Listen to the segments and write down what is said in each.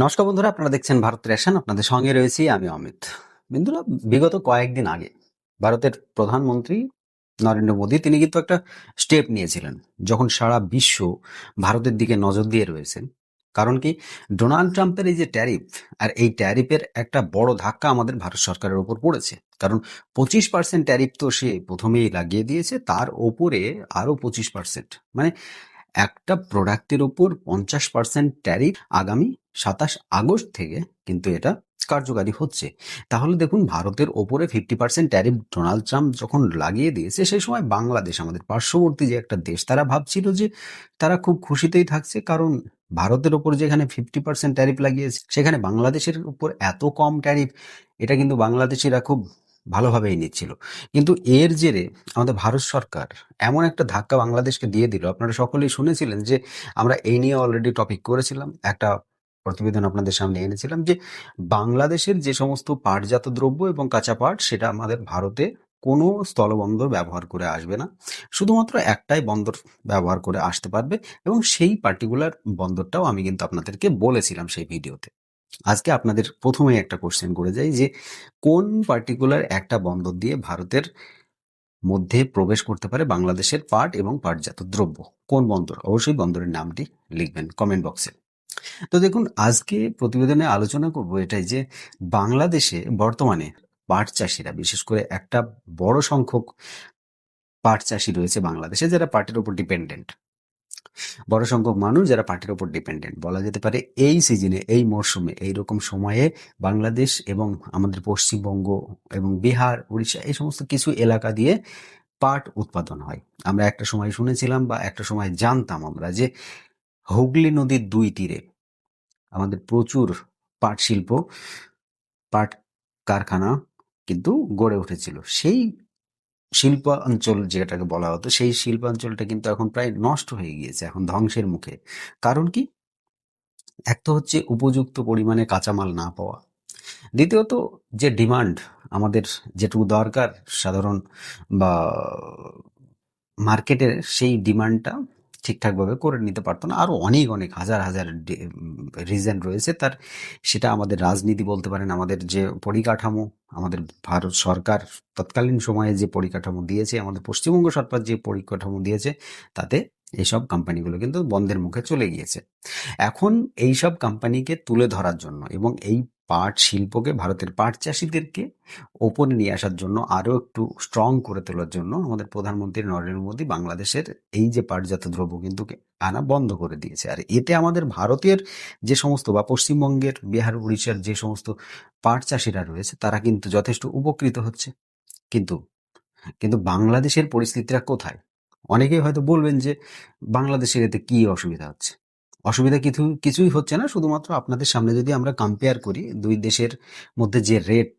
নমস্কার বন্ধুরা, আপনারা দেখছেন ভারত রেশন। আপনাদের সঙ্গে রয়েছি আমি অমিত। বন্ধুরা বিগত কয়েকদিন আগে ভারতের প্রধানমন্ত্রী নরেন্দ্র মোদী, তিনি কিন্তু একটা স্টেপ নিয়েছিলেন, যখন সারা বিশ্ব ভারতের দিকে নজর দিয়ে রয়েছেন। কারণ কি, ডোনাল্ড ট্রাম্পের এই যে ট্যারিফ, আর এই ট্যারিফের একটা বড় ধাক্কা আমাদের ভারত সরকারের ওপর পড়েছে। কারণ পঁচিশ পার্সেন্ট ট্যারিফ তো সে প্রথমেই লাগিয়ে দিয়েছে, তার ওপরে আরও পঁচিশ পার্সেন্ট। মানে একটা প্রোডাক্টের ওপর পঞ্চাশ পার্সেন্ট ট্যারিফ আগামী সাতাশ আগস্ট থেকে কিন্তু এটা কার্যকারী হচ্ছে। তাহলে দেখুন, ভারতের ওপরে fifty percent tariff Donald Trump যখন লাগিয়ে দিয়েছে, সেই সময় বাংলাদেশ আমাদের পার্শ্ববর্তী যে একটা দেশ, তারা ভাবছিল যে তারা খুব খুশিতেই থাকছে। কারণ ভারতের ওপর যেখানে ফিফটি পার্সেন্ট ট্যারিফ লাগিয়েছে, সেখানে বাংলাদেশের উপর এত কম ট্যারিফ, এটা কিন্তু বাংলাদেশিরা খুব ভালোভাবেই নিচ্ছিল। কিন্তু এর জেরে আমাদের ভারত সরকার এমন একটা ধাক্কা বাংলাদেশকে দিয়ে দিল। আপনারা সকলেই শুনেছিলেন যে আমরা এই নিয়ে অলরেডি টপিক করেছিলাম, একটা প্রতিবেদন আপনাদের সামনে এনেছিলাম যে বাংলাদেশের যে সমস্ত পাটজাত দ্রব্য এবং কাঁচা পাট, সেটা আমাদের ভারতে কোনো স্থলবন্দর ব্যবহার করে আসবে না। শুধুমাত্র একটাই বন্দর ব্যবহার করে আসতে পারবে এবং সেই পার্টিকুলার বন্দরটাও আমি কিন্তু আপনাদেরকে বলেছিলাম সেই ভিডিওতে। আজকে আপনাদের প্রথমেই একটা কোশ্চেন করে যাই যে, কোন পার্টিকুলার একটা বন্দর দিয়ে ভারতের মধ্যে প্রবেশ করতে পারে বাংলাদেশের পাট এবং পাটজাত দ্রব্য? কোন বন্দর? অবশ্যই বন্দরের নামটি লিখবেন কমেন্ট বক্সে তো দেখুন, আজকে প্রতিবেদনে আলোচনা করব এটাই যে, বাংলাদেশে বর্তমানে পাট চাষিরা, বিশেষ করে একটা বড় সংখ্যক পাট চাষি রয়েছে বাংলাদেশে, যারা পাটের উপর ডিপেন্ডেন্ট বড় সংখ্যক মানুষ যারা পাটের উপর ডিপেন্ডেন্ট বলা যেতে পারে এই সিজনে এই মরশুমে এই রকম সময়ে বাংলাদেশ এবং আমাদের পশ্চিমবঙ্গ এবং বিহার, উড়িষ্যা এই সমস্ত কিছু এলাকা দিয়ে পাট উৎপাদন হয়। আমরা একটা সময় শুনেছিলাম বা একটা সময় জানতাম আমরা যে হুগলি নদীর দুই তীরে আমাদের প্রচুর পাট শিল্প, পাট কারখানা কিন্তু গড়ে উঠেছিল। সেই শিল্পাঞ্চল যেটাকে বলা হতো, সেই শিল্পাঞ্চলটা কিন্তু এখন প্রায় নষ্ট হয়ে গিয়েছে, এখন ধ্বংসের মুখে। কারণ কি? এক তো হচ্ছে উপযুক্ত পরিমাণে কাঁচামাল না পাওয়া। দ্বিতীয়ত, যে ডিমান্ড আমাদের যেটুকু দরকার সাধারণ বা মার্কেটের, সেই ডিমান্ডটা ঠিকঠাকভাবে করে নিতে পারতো না। আরও অনেক অনেক, হাজার হাজার রিজন রয়েছে তার। সেটা আমাদের রাজনীতি বলতে পারেন, আমাদের যে পরিকাঠামো, আমাদের ভারত সরকার তৎকালীন সময়ে যে পরিকাঠামো দিয়েছে, আমাদের পশ্চিমবঙ্গ সরকার যে পরিকাঠামো দিয়েছে, তাতে এইসব কোম্পানিগুলো কিন্তু বন্ধের মুখে চলে গিয়েছে। এখন এইসব কোম্পানিকে তুলে ধরার জন্য এবং এই পাট শিল্পকে, ভারতের পাট চাষিদেরকে ওপরে নিয়ে আসার জন্য আরও একটু স্ট্রং করে তোলার জন্য আমাদের প্রধানমন্ত্রী নরেন্দ্র মোদী বাংলাদেশের এই যে পাটজাত দ্রব্য কিন্তু আনা বন্ধ করে দিয়েছে। আর এতে আমাদের ভারতের যে সমস্ত বা পশ্চিমবঙ্গের, বিহার, উড়িষ্যার যে সমস্ত পাট চাষিরা রয়েছে তারা কিন্তু যথেষ্ট উপকৃত হচ্ছে। কিন্তু কিন্তু বাংলাদেশের পরিস্থিতিটা কোথায়? অনেকেই হয়তো বলবেন যে বাংলাদেশের এতে কি অসুবিধা হচ্ছে? অসুবিধা কিছু, কিছুই হচ্ছে না। শুধুমাত্র আপনাদের সামনে যদি আমরা কম্পেয়ার করি, দুই দেশের মধ্যে যে রেট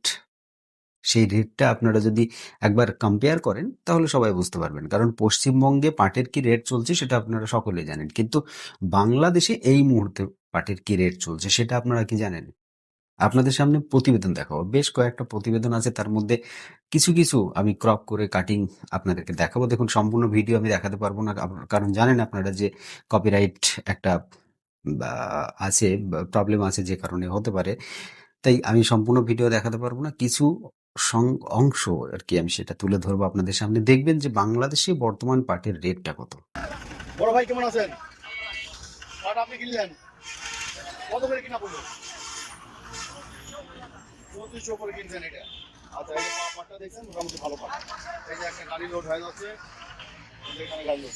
সেই রেটটা আপনারা যদি একবার কম্পেয়ার করেন, তাহলে সবাই বুঝতে পারবেন। কারণ পশ্চিমবঙ্গে পাটের কি রেট চলছে, সেটা আপনারা সকলেই জানেন। কিন্তু বাংলাদেশে এই মুহূর্তে পাটের কি রেট চলছে, সেটা আপনারা কি জানেন? আপনাদের সামনে প্রতিবেদন দেখাবো। বেশ কয়েকটা প্রতিবেদন আছে, তার মধ্যে কিছু কিছু আমি ক্রপ করে কাটিং আপনাদেরকে দেখাবো। দেখুন, সম্পূর্ণ ভিডিও আমি দেখাতে পারব না, কারণ জানেন আপনারা যে কপিরাইট একটা আছে প্রবলেম আছে যে কারণে হতে পারে। তাই আমি সম্পূর্ণ ভিডিও দেখাতে পারব না। কিছু অংশ আর কি আমি সেটা তুলে ধরবো আপনাদের সামনে। দেখবেন যে বাংলাদেশে বর্তমান পাটের রেটটা কত। বড় ভাই কেমন আছেন? আপনি কিনলেন? কত করে কিনা পড়ল? পঁচিশশো করে কিনছেন এটা। আচ্ছা এই পাটটা দেখছেন মোটামুটি ভালো পাট এই যে একটা গাড়ি লোড হয়ে যাচ্ছে এখানে গাড়ি লোড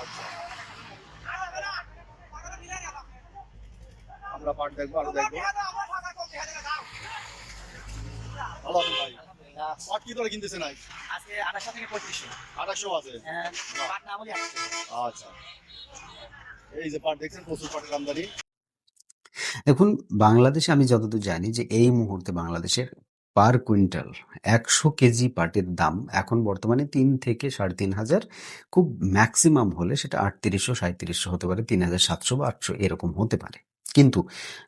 আচ্ছা। আমরা পাট দেখব আরও দেখব। ভালো আছেন ভাই? পাট কি দরে কিনতেছেন আজ আজকে আঠাশশো থেকে পঁয়ত্রিশশো। আঠাশশো আছে? হ্যাঁ, পাট না বলি আচ্ছা। এই যে পাট দেখছেন প্রচুর পাটের আমদানি। দেখুন, বাংলাদেশে আমি যতদূর জানি যে এই মুহূর্তে বাংলাদেশের পার কুইন্টাল একশো কেজি পাটের দাম এখন বর্তমানে তিন থেকে সাড়ে তিন হাজার। খুব ম্যাক্সিমাম হলে সেটা আটত্রিশশো সাঁত্রিশশো হতে পারে, তিন হাজার সাতশো বা আটশো এরকম হতে পারে। কিন্তু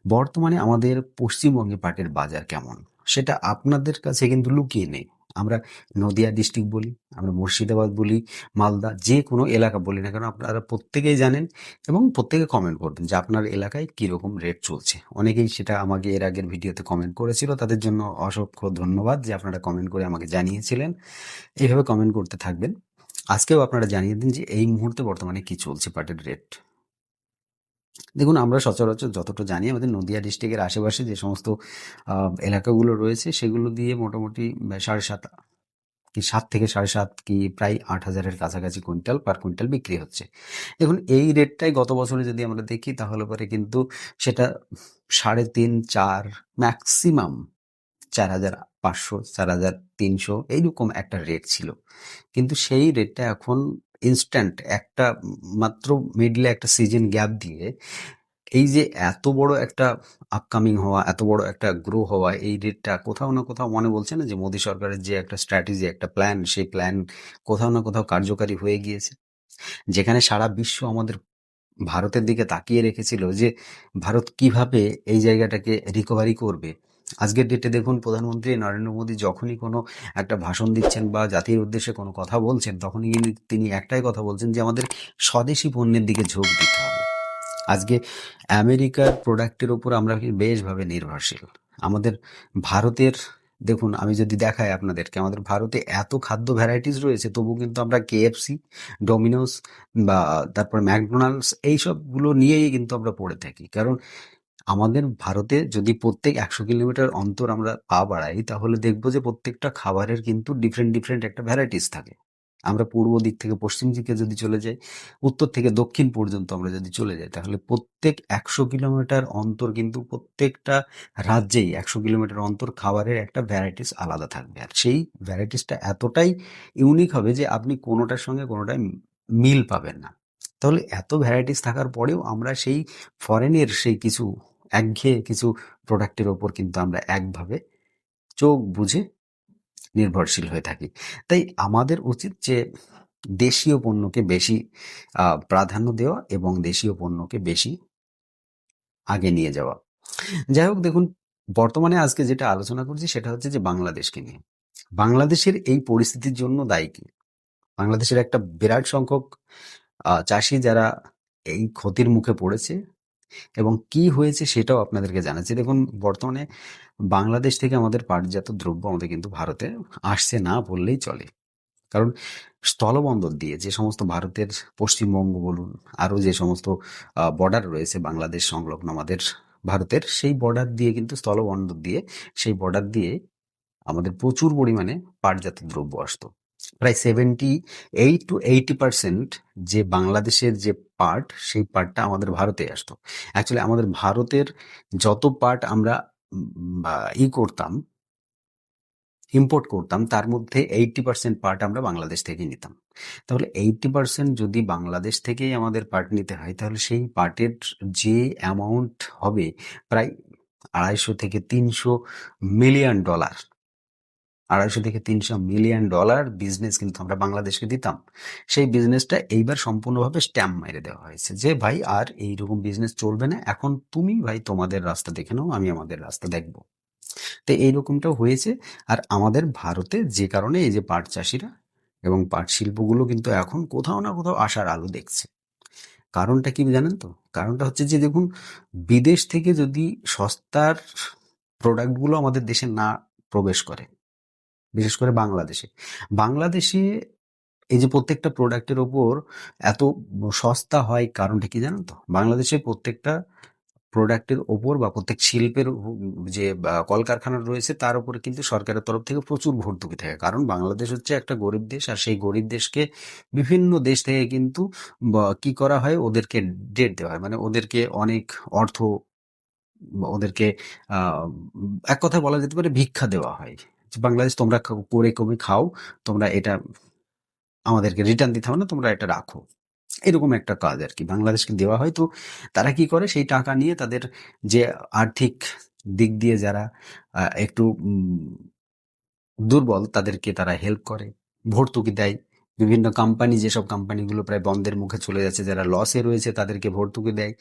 বর্তমানে আমাদের পশ্চিমবঙ্গে পাটের বাজার কেমন? সেটা আপনাদের কাছে কিন্তু লুকিয়ে নেই। আমরা নদিয়া ডিস্ট্রিক্ট বলি, আমরা মুর্শিদাবাদ বলি, মালদা যে কোনো এলাকা বলি না কেন আপনারা প্রত্যেকেই জানেন এবং প্রত্যেকে কমেন্ট করবেন যে আপনার এলাকায় কীরকম রেট চলছে। অনেকেই সেটা আমাকে এর আগের ভিডিওতে কমেন্ট করেছিল, তাদের জন্য অসংখ্য ধন্যবাদ যে আপনারা কমেন্ট করে আমাকে জানিয়েছিলেন। এইভাবে কমেন্ট করতে থাকবেন। আজকেও আপনারা জানিয়ে দিন যে এই মুহূর্তে বর্তমানে কি চলছে পাটের রেট দেখুন, আমরা সচরাচর যতটা জানি, আমাদের নদিয়া ডিস্ট্রিক্টের আশেপাশে যে সমস্ত এলাকাগুলো রয়েছে, সেগুলো দিয়ে মোটামুটি সাড়ে সাত, কি সাত থেকে সাড়ে সাত কি প্রায় আট হাজারের কাছাকাছি কুইন্টাল পার কুইন্টাল বিক্রি হচ্ছে। দেখুন, এই রেটটাই গত বছরে যদি আমরা দেখি, তাহলে পরে কিন্তু সেটা সাড়ে তিন, চার ম্যাক্সিমাম চার হাজার পাঁচশো, চার হাজার তিনশো, এইরকম একটা রেট ছিল। কিন্তু সেই রেটটা এখন ইনস্ট্যান্ট একটা মাত্র মিডলে একটা সিজন গ্যাপ দিয়ে এই যে এত বড় একটা আপকামিং হওয়া, এত বড় একটা গ্রো হওয়া, এই ডেটটা কোথাও না কোথাও মনে বলছে না যে মোদী সরকারের যে একটা স্ট্র্যাটেজি একটা প্ল্যান সেই প্ল্যান কোথাও না কোথাও কার্যকারী হয়ে গিয়েছে? যেখানে সারা বিশ্ব আমাদের ভারতের দিকে তাকিয়ে রেখেছিল যে ভারত কীভাবে এই জায়গাটাকে রিকভারি করবে? আজকের ডেটে দেখুন প্রধানমন্ত্রী নরেন্দ্র মোদী যখনই কোনো একটা ভাষণ দিচ্ছেন বা জাতির উদ্দেশ্যে কোনো কথা বলছেন, তখনই কিন্তু তিনি একটাই কথা বলছেন যে আমাদের স্বদেশি পণ্যের দিকে ঝোঁক দিতে হবে। আজকে আমেরিকার প্রোডাক্টের ওপর আমরা বেশভাবে নির্ভরশীল? আমাদের ভারতের, দেখুন আমি যদি দেখাই আপনাদেরকে, আমাদের ভারতে এত খাদ্য ভ্যারাইটিস রয়েছে তবু কিন্তু আমরা কেএফসি ডোমিনোস বা তারপর ম্যাকডোনাল্ডস এইসবগুলো নিয়েই কিন্তু আমরা পড়ে থাকি। কারণ আমাদের ভারতে যদি প্রত্যেক একশো কিলোমিটার অন্তর আমরা পা বাড়াই, তাহলে দেখব যে প্রত্যেকটা খাবারের কিন্তু ডিফারেন্ট ডিফারেন্ট একটা ভ্যারাইটিস থাকে। আমরা পূর্ব দিক থেকে পশ্চিম দিকে যদি চলে যাই, উত্তর থেকে দক্ষিণ পর্যন্ত আমরা যদি চলে যাই, তাহলে প্রত্যেক একশো কিলোমিটার অন্তর কিন্তু প্রত্যেকটা রাজ্যেই একশো কিলোমিটার অন্তর খাবারের একটা ভ্যারাইটিস আলাদা থাকবে। আর সেই ভ্যারাইটিসটা এতটাই ইউনিক হবে যে আপনি কোনোটার সঙ্গে কোনোটাই মিল পাবেন না। তাহলে এত ভ্যারাইটিস থাকার পরেও আমরা সেই ফরেনের সেই কিছু একঘেয়ে কিছু প্রোডাক্টের ওপর কিন্তু আমরা একভাবে চোখ বুঝে নির্ভরশীল হয়ে থাকি। তাই আমাদের উচিত যে দেশীয় পণ্যকে বেশি প্রাধান্য দেওয়া এবং দেশীয় পণ্যকে বেশি আগে নিয়ে যাওয়া। যাই হোক, দেখুন, বর্তমানে আজকে যেটা আলোচনা করছি সেটা হচ্ছে যে বাংলাদেশকে নিয়ে। বাংলাদেশের এই পরিস্থিতির জন্য দায়ী কি? বাংলাদেশের একটা বিরাট সংখ্যক চাষি যারা এই ক্ষতির মুখে পড়েছে এবং কি হয়েছে সেটাও আপনাদেরকে জানাচ্ছি। দেখুন, বর্তমানে বাংলাদেশ থেকে আমাদের পাটজাত দ্রব্য আমাদের কিন্তু ভারতে আসছে না বললেই চলে। কারণ স্থলবন্দর দিয়ে যে সমস্ত ভারতের পশ্চিমবঙ্গ বলুন, আরও যে সমস্ত বর্ডার রয়েছে বাংলাদেশ সংলগ্ন আমাদের ভারতের, সেই বর্ডার দিয়ে কিন্তু স্থলবন্দর দিয়ে, সেই বর্ডার দিয়ে আমাদের প্রচুর পরিমাণে পাটজাত দ্রব্য আসতো। প্রায় seventy eight to eighty percent যে বাংলাদেশের যে পাট সেই পার্টটা আমাদের ভারতে আসতো। অ্যাকচুয়ালি আমাদের ভারতের যত পার্ট আমরা ই করতাম ইম্পোর্ট করতাম, তার মধ্যে এইটটি পার্সেন্ট পার্ট আমরা বাংলাদেশ থেকে নিতাম। তাহলে এইটটি পার্সেন্ট যদি বাংলাদেশ থেকেই আমাদের পার্ট নিতে হয়, তাহলে সেই পার্টের যে অ্যামাউন্ট হবে, প্রায় আড়াইশো থেকে তিনশো মিলিয়ন ডলার আড়াইশো থেকে তিনশো মিলিয়ন ডলার বিজনেস কিন্তু আমরা বাংলাদেশকে দিতাম। সেই বিজনেসটা এইবার সম্পূর্ণভাবে স্ট্যাম্প মেরে দেওয়া হয়েছে যে, ভাই, আর এইরকম বিজনেস চলবে না। এখন তুমি ভাই তোমাদের রাস্তা দেখে নাও, আমি আমাদের রাস্তা দেখব। তো এইরকমটাও হয়েছে। আর আমাদের ভারতে যে কারণে এই যে পাট চাষিরা এবং পাট শিল্পগুলো কিন্তু এখন কোথাও না কোথাও আসার আলো দেখছে। কারণটা কি জানেন তো? কারণটা হচ্ছে যে, দেখুন, বিদেশ থেকে যদি সস্তার প্রোডাক্টগুলো আমাদের দেশে না প্রবেশ করে বিশেষ করে বাংলাদেশে। বাংলাদেশে এই যে প্রত্যেকটা প্রোডাক্টের ওপর এত সস্তা হয় কারণটা কি জানেন তো? বাংলাদেশে প্রত্যেকটা প্রোডাক্টের ওপর বা প্রত্যেক শিল্পের যে কলকারখানা রয়েছে তার উপরে কিন্তু সরকারের তরফ থেকে প্রচুর ভর্তুকি থাকে। কারণ বাংলাদেশ হচ্ছে একটা গরিব দেশ আর সেই গরিব দেশকে বিভিন্ন দেশ থেকে কিন্তু কি করা হয়? ওদেরকে ডেট দেওয়া হয়। মানে ওদেরকে অনেক অর্থ, ওদেরকে এক কথায় বলা যেতে পারে ভিক্ষা দেওয়া হয়। বাংলাদেশ তোমরা করে কমে খাও, তোমরা এটা আমাদেরকে রিটার্ন দিতে হবে না, তোমরা এটা রাখো। এরকম একটা কাজ আর কি বাংলাদেশকে দেওয়া হয় তো তারা কি করে? সেই টাকা নিয়ে তাদের যে আর্থিক দিক দিয়ে যারা একটু দুর্বল তাদেরকে তারা হেল্প করে, ভর্তুকি দেয়। বিভিন্ন কোম্পানি যেসব কোম্পানিগুলো প্রায় বন্ধের মুখে চলে যাচ্ছে, যারা লসে রয়েছে তাদেরকে ভর্তুকি দেয়।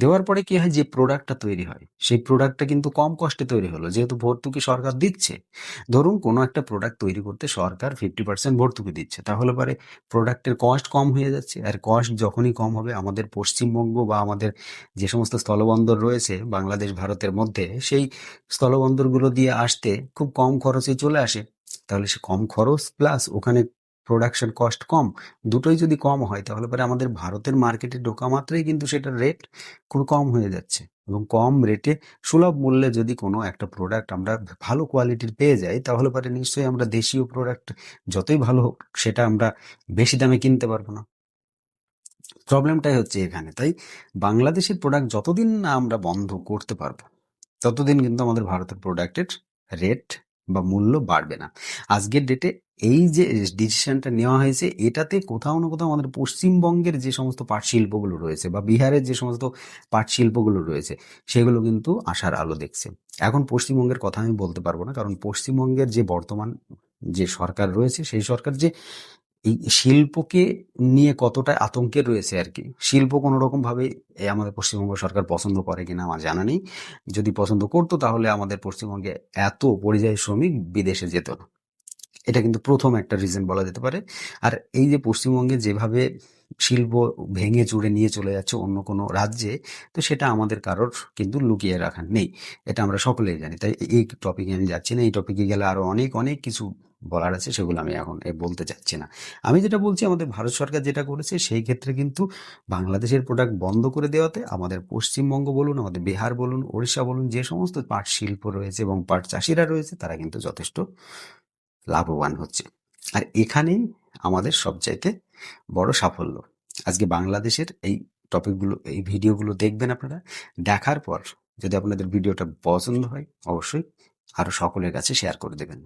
দেওয়ার পরে কি হয়, যে প্রোডাক্টটা তৈরি হয়, সেই প্রোডাক্টটা কিন্তু কম কষ্টে তৈরি হলো। যেহেতু ভর্তুকি সরকার দিচ্ছে, ধরুন কোনো একটা প্রোডাক্ট তৈরি করতে সরকার ফিফটি পার্সেন্ট ভর্তুকি দিচ্ছে, তাহলে পরে প্রোডাক্টের কস্ট কম হয়ে যাচ্ছে। আর কস্ট যখনই কম হবে, আমাদের পশ্চিমবঙ্গ বা আমাদের যে সমস্ত স্থলবন্দর রয়েছে, বাংলাদেশ, ভারতের মধ্যে, সেই স্থলবন্দরগুলো দিয়ে আসতে খুব কম খরচে চলে আসে। তাহলে সে কম খরচ প্লাস ওখানে প্রোডাকশন কস্ট কম, দুটোই যদি কম হয়, তাহলে পরে আমাদের ভারতের মার্কেটে ঢোকা মাত্রই কিন্তু সেটার রেট খুব কম হয়ে যাচ্ছে। এবং কম রেটে সুলভ মূল্যে যদি কোনো একটা প্রোডাক্ট আমরা ভালো কোয়ালিটির পেয়ে যাই, তাহলে পরে নিশ্চয়ই আমরা দেশীয় প্রোডাক্ট যতই ভালো হোক, সেটা আমরা বেশি দামে কিনতে পারব না। প্রবলেমটাই হচ্ছে এখানে। তাই বাংলাদেশের প্রোডাক্ট যতদিন না আমরা বন্ধ করতে পারব, ততদিন কিন্তু আমাদের ভারতের প্রোডাক্টের রেট বা মূল্য বাড়বে না। আজকের ডেটে এই যে ডিসিশনটা নেওয়া হয়েছে, এটাতে কোথাও না কোথাও আমাদের পশ্চিমবঙ্গের যে সমস্ত পাট শিল্পগুলো রয়েছে বা বিহারের যে সমস্ত পাট শিল্পগুলো রয়েছে, সেগুলো কিন্তু আশার আলো দেখছে। এখন পশ্চিমবঙ্গের কথা আমি বলতে পারব না, কারণ পশ্চিমবঙ্গের যে বর্তমান যে সরকার রয়েছে, সেই সরকার যে এই শিল্পকে নিয়ে কতটা আতঙ্কে রয়েছে আর কি? শিল্প কোনো রকম ভাবে এই আমাদের পশ্চিমবঙ্গ সরকার পছন্দ করে কিনা আমার জানা নেই। যদি পছন্দ করতো তাহলে আমাদের পশ্চিমবঙ্গে এত পরিযায়ী শ্রমিক বিদেশে যেত না। এটা কিন্তু প্রথম একটা রিজন বলা যেতে পারে। আর এই যে পশ্চিমবঙ্গে যেভাবে শিল্প ভেঙে চুড়ে নিয়ে চলে যাচ্ছে অন্য কোনো রাজ্যে, তো সেটা আমাদের কারোর কিন্তু লুকিয়ে রাখার নেই। এটা আমরা সকলেই জানি। তাই এই টপিকে আমি যাচ্ছি না। এই টপিকে গেলে আরও অনেক অনেক কিছু বলার আছে, সেগুলো আমি এখন বলতে চাচ্ছি না। আমি যেটা বলছি, আমাদের ভারত সরকার যেটা করেছে, সেই ক্ষেত্রে কিন্তু বাংলাদেশের প্রোডাক্ট বন্ধ করে দেওয়াতে আমাদের পশ্চিমবঙ্গ বলুন, আমাদের বিহার বলুন, ওড়িশা বলুন, যে সমস্ত পাট শিল্প রয়েছে এবং পাট চাষিরা রয়েছে, তারা কিন্তু যথেষ্ট লাভবান হচ্ছে। আর এখানেই আমাদের সবচাইতে বড় সাফল্য। আজকে বাংলাদেশের এই টপিকগুলো এই ভিডিওগুলো দেখবেন আপনারা। দেখার পর যদি আপনাদের ভিডিওটা পছন্দ হয়, অবশ্যই আরও সকলের কাছে শেয়ার করে দেবেন।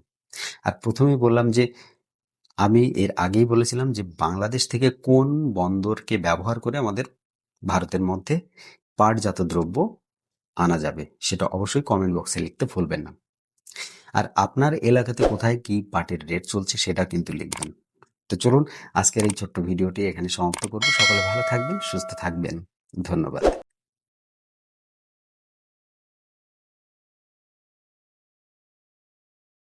আর প্রথমেই বললাম যে, আমি এর আগেই বলেছিলাম যে, বাংলাদেশ থেকে কোন বন্দরকে ব্যবহার করে আমাদের ভারতের মধ্যে পাটজাত দ্রব্য আনা যাবে, সেটা অবশ্যই কমেন্ট বক্সে লিখতে ভুলবেন না। আর আপনার এলাকাতে কোথায় কি পাটের রেট চলছে সেটা কিন্তু লিখবেন। তো চলুন, আজকের এই ছোট্ট ভিডিওটি এখানে সমাপ্ত করব। সকলে ভালো থাকবেন, সুস্থ থাকবেন। ধন্যবাদ।